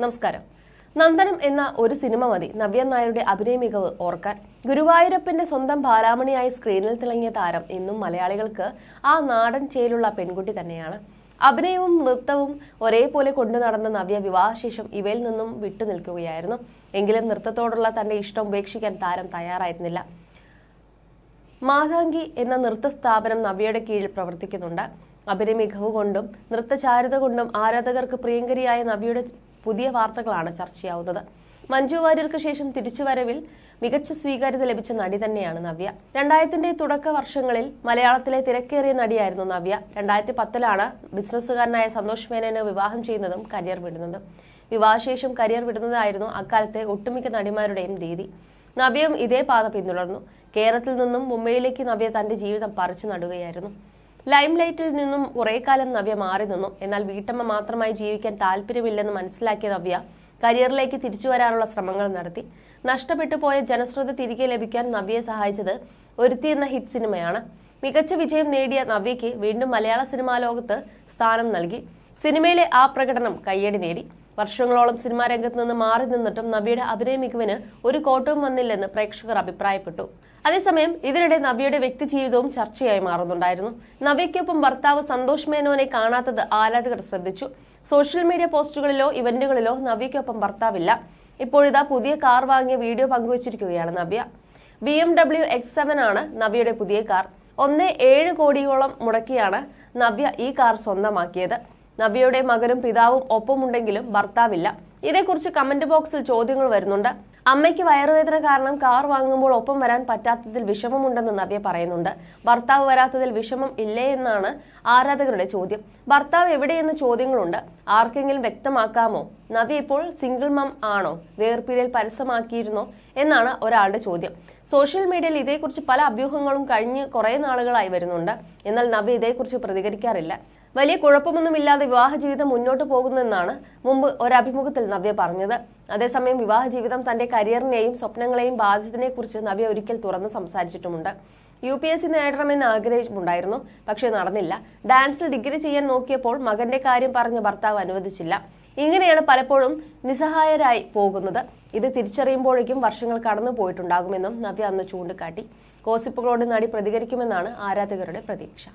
നമസ്കാരം. നന്ദനം എന്ന ഒരു സിനിമ മതി. നവ്യ നായരുടെ അഭിനയ മികവ് ഓർക്കാൻ. ഗുരുവായൂരപ്പന്റെ സ്വന്തം ബാലാമണിയായി സ്ക്രീനിൽ തിളങ്ങിയ താരം ഇന്നും മലയാളികൾക്ക് ആ നാടൻ ചേലുള്ള പെൺകുട്ടി തന്നെയാണ്. അഭിനയവും നൃത്തവും ഒരേപോലെ കൊണ്ടു നടന്ന നവ്യ വിവാഹശേഷം ഇവയിൽ നിന്നും വിട്ടു നിൽക്കുകയായിരുന്നു. എങ്കിലും നൃത്തത്തോടുള്ള തന്റെ ഇഷ്ടം ഉപേക്ഷിക്കാൻ താരം തയ്യാറായിരുന്നില്ല. മാതാങ്കി എന്ന നൃത്ത സ്ഥാപനം നവ്യയുടെ കീഴിൽ പ്രവർത്തിക്കുന്നുണ്ട്. അഭിനയ മികവ് കൊണ്ടും നൃത്തചാരുത കൊണ്ടും ആരാധകർക്ക് പ്രിയങ്കരിയായ നവ്യയുടെ പുതിയ വാർത്തകളാണ് ചർച്ചയാവുന്നത്. മഞ്ജു വാര്യർക്ക് ശേഷം തിരിച്ചുവരവിൽ മികച്ച സ്വീകാര്യത ലഭിച്ച നടി തന്നെയാണ് നവ്യ. രണ്ടായിരത്തിന്റെ തുടക്ക വർഷങ്ങളിൽ മലയാളത്തിലെ തിരക്കേറിയ നടിയായിരുന്നു നവ്യ. രണ്ടായിരത്തി പത്തിലാണ് ബിസിനസ്സുകാരനായ സന്തോഷ് മേനോനെ വിവാഹം ചെയ്യുന്നതും കരിയർ വിടുന്നതും. വിവാഹശേഷം കരിയർ വിടുന്നതായിരുന്നു അക്കാലത്തെ ഒട്ടുമിക്ക നടിമാരുടെയും രീതി. നവ്യയും ഇതേ പാത പിന്തുടർന്നു. കേരളത്തിൽ നിന്നും മുംബൈയിലേക്ക് നവ്യ തന്റെ ജീവിതം പറിച്ചു നടുകയായിരുന്നു. ലൈം ലൈറ്റിൽ നിന്നും കുറെ കാലം നവ്യ മാറി നിന്നു. എന്നാൽ വീട്ടമ്മ മാത്രമായി ജീവിക്കാൻ താല്പര്യമില്ലെന്ന് മനസ്സിലാക്കിയ നവ്യ കരിയറിലേക്ക് തിരിച്ചു വരാനുള്ള ശ്രമങ്ങൾ നടത്തി. നഷ്ടപ്പെട്ടു പോയ ജനശ്രദ്ധ തിരികെ ലഭിക്കാൻ നവ്യയെ സഹായിച്ചത് ഒരുത്തി എന്ന ഹിറ്റ് സിനിമയാണ്. മികച്ച വിജയം നേടിയ നവ്യയ്ക്ക് വീണ്ടും മലയാള സിനിമാ ലോകത്ത് സ്ഥാനം നൽകി. സിനിമയിലെ ആ പ്രകടനം കയ്യടി നേടി. വർഷങ്ങളോളം സിനിമാ രംഗത്ത് നിന്ന് മാറി നിന്നിട്ടും നബിയുടെ അഭിനയ മികവിന് ഒരു കോട്ടവും വന്നില്ലെന്ന് പ്രേക്ഷകർ അഭിപ്രായപ്പെട്ടു. അതേസമയം ഇതിനിടെ നബിയുടെ വ്യക്തി ജീവിതവും ചർച്ചയായി മാറുന്നുണ്ടായിരുന്നു. നബിക്കൊപ്പം ഭർത്താവ് സന്തോഷ് മേനോനെ കാണാത്തത് ആരാധകർ ശ്രദ്ധിച്ചു. സോഷ്യൽ മീഡിയ പോസ്റ്റുകളിലോ ഇവന്റുകളിലോ നബിക്കൊപ്പം ഭർത്താവില്ല. ഇപ്പോഴിതാ പുതിയ കാർ വാങ്ങിയ video പങ്കുവച്ചിരിക്കുകയാണ് Nabiya B M W X seven ആണ് നബിയുടെ പുതിയ കാർ. ഒന്ന് ഏഴ് കോടിയോളം മുടക്കിയാണ് നവ്യ ഈ കാർ സ്വന്തമാക്കിയത്. നവ്യയുടെ മകനും പിതാവും ഒപ്പമുണ്ടെങ്കിലും ഭർത്താവില്ല. ഇതേക്കുറിച്ച് കമന്റ് ബോക്സിൽ ചോദ്യങ്ങൾ വരുന്നുണ്ട്. അമ്മയ്ക്ക് വയറുവേദന കാരണം കാർ വാങ്ങുമ്പോൾ ഒപ്പം വരാൻ പറ്റാത്തതിൽ വിഷമമുണ്ടെന്ന് നവ്യ പറയുന്നുണ്ട്. ഭർത്താവ് വരാത്തതിൽ വിഷമം ഇല്ലേ എന്നാണ് ആരാധകരുടെ ചോദ്യം. ഭർത്താവ് എവിടെയെന്ന് ചോദ്യങ്ങളുണ്ട്. ആർക്കെങ്കിലും വ്യക്തമാക്കാമോ? നവ്യ ഇപ്പോൾ സിംഗിൾ മം ആണോ? വേർപിരിയൽ പരസ്യമാക്കിയിരുന്നോ? എന്നാണ് ഒരാളുടെ ചോദ്യം. സോഷ്യൽ മീഡിയയിൽ ഇതേക്കുറിച്ച് പല അഭ്യൂഹങ്ങളും കഴിഞ്ഞ് കുറേ നാളുകളായി വരുന്നുണ്ട്. എന്നാൽ നവ്യ ഇതേക്കുറിച്ച് പ്രതികരിക്കാറില്ല. വലിയ കുഴപ്പമൊന്നുമില്ലാതെ വിവാഹ ജീവിതം മുന്നോട്ട് പോകുന്നെന്നാണ് മുമ്പ് ഒരഭിമുഖത്തിൽ നവ്യ പറഞ്ഞത്. അതേസമയം വിവാഹ ജീവിതം തന്റെ കരിയറിനെയും സ്വപ്നങ്ങളെയും ബാധിച്ചതിനെക്കുറിച്ച് നവ്യ ഒരിക്കൽ തുറന്ന് സംസാരിച്ചിട്ടുമുണ്ട്. യു പി എസ് സി നേടണമെന്ന് ആഗ്രഹമുണ്ടായിരുന്നു പക്ഷേ നടന്നില്ല. ഡാൻസിൽ ഡിഗ്രി ചെയ്യാൻ നോക്കിയപ്പോൾ മകന്റെ കാര്യം പറഞ്ഞ് ഭർത്താവ് അനുവദിച്ചില്ല. ഇങ്ങനെയാണ് പലപ്പോഴും നിസ്സഹായരായി പോകുന്നത്. ഇത് തിരിച്ചറിയുമ്പോഴേക്കും വർഷങ്ങൾ കടന്നു പോയിട്ടുണ്ടാകുമെന്നും നവ്യ അന്ന് ചൂണ്ടിക്കാട്ടി. കോസിപ്പുകളോട് നടി പ്രതികരിക്കുമെന്നാണ് ആരാധകരുടെ പ്രതീക്ഷ.